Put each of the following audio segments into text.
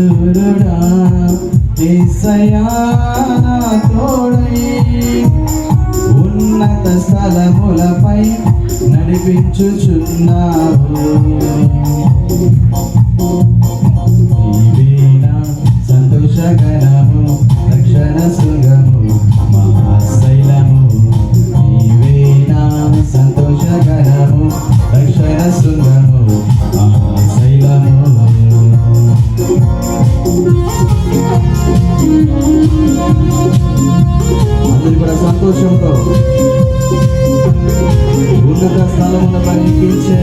సూరుడా ఏసయ్యా తోడై. ఉన్నత స్థలములపై నడిపించుచున్నావు. సంతోషంతో ఉన్నత స్థలమున పనికించే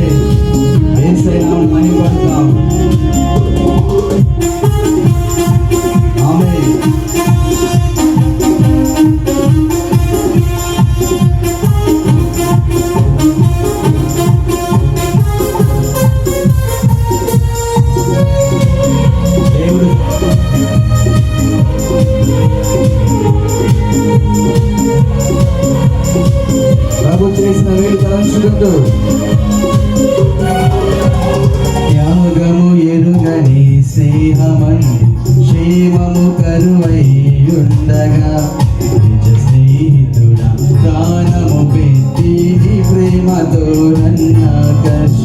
ప్రేమతో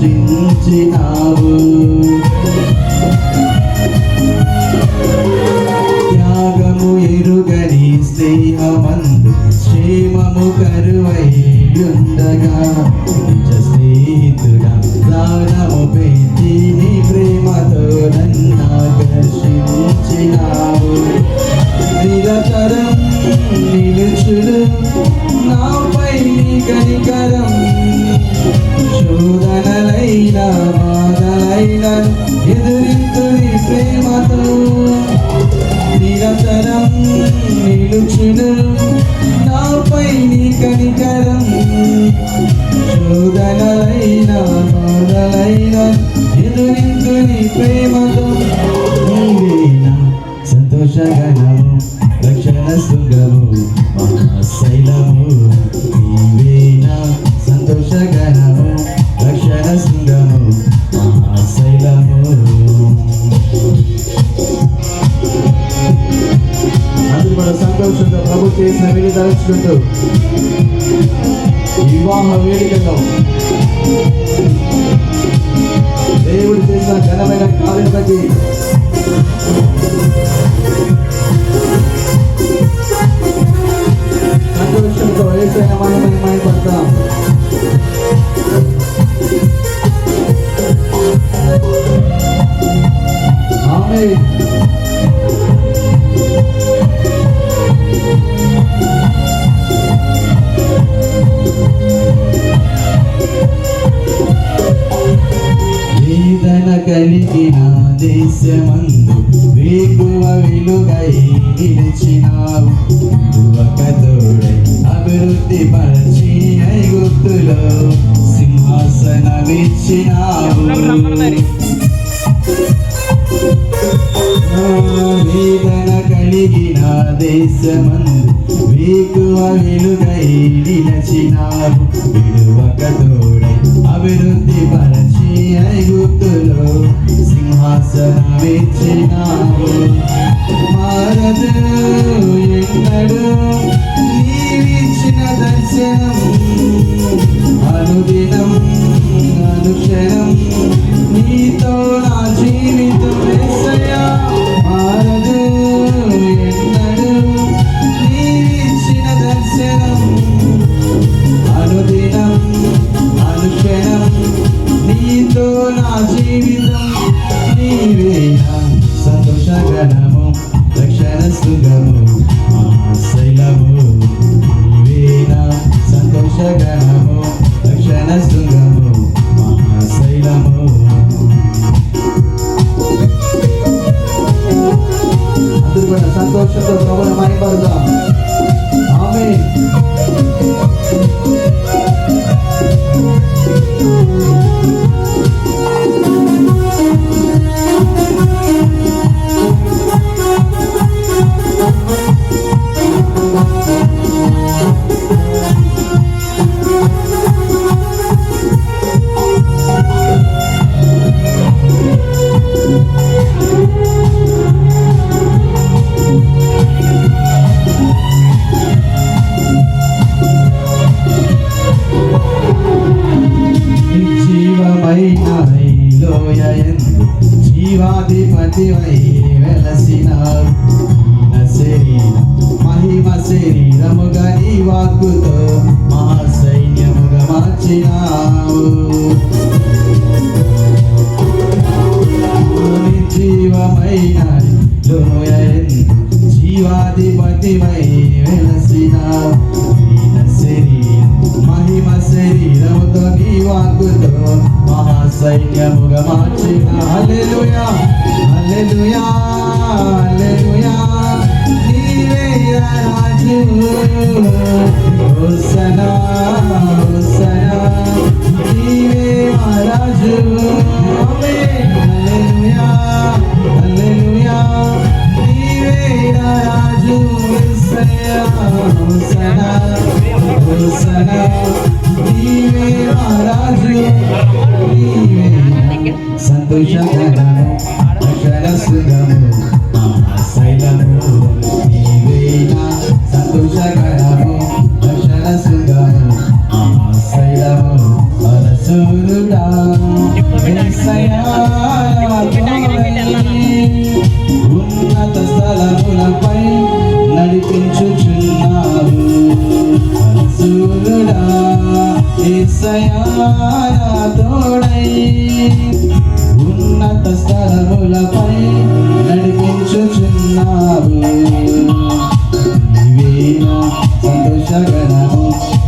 త్యాగము ఎరుగని స్నేహమందు క్షేమము కరువైండగా నిజ స్నేహితుడా దానము పెట్టి నీ ప్రేమతో నన్నాకర్షించినావు నిరతరం నిలుచుడు నాపై నీ నిలుచును నాపై చేసిన వేడి తలుచుకుంటూ వివాహ వేడుకలో దేవుడు చేసిన ఘనమైన కార్యం బట్టి నిలిచినావు ఒక తోడై అభివృద్ధి పరచి ఐగుప్తులో సింహాసనమిచ్చినావు. వేదన కలిగిన దేశమందు వేకువ వెలుగై నిలచినావు. విడువక తోడై అభివృద్ధి పరచి ఐగుప్తులో సింహాసనమిచ్చినావు. మారదు ఎన్నడు నీవిచ్చిన దర్శనం అనుదినం అనుక్షణం నీతో నా జీవితమే சந்தோஷத்தோடு கவனமாய் வருகிறோம் జీవాధిపతివై వెలసినావు శరీరం మహిమ శరీరముగా నీ వాక్కుతో మహాసైన్యముగా మార్చినావు. జీవమైన జీవాధిపతివై వెలసిన సైన్యముగా మార్చిన హల్లెలూయా హల్లెలూయా హల్లెలూయా. నీవే రాజు హోసనా హోసనా. నీవే మహారాజు ఆమేన్. హల్లెలూయా హల్లెలూయా. నీవే రాజు హోసనా హోసనా హోసనా. ఉన్నత స్థలములపై నడిపించుచున్నావు పరశురుడా యేసయ్యా తోడై ఉన్నత స్థలములపై నడిపించుచున్నావు నీవేనా సంతోషగణము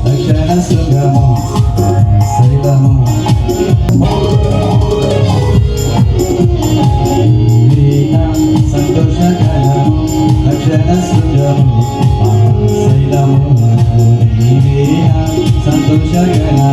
రక్షణ సుగము శైలము. నీవేనా సంతోషగణము రక్షణ సుగము శైలము. నీవేనా సంతోషగణము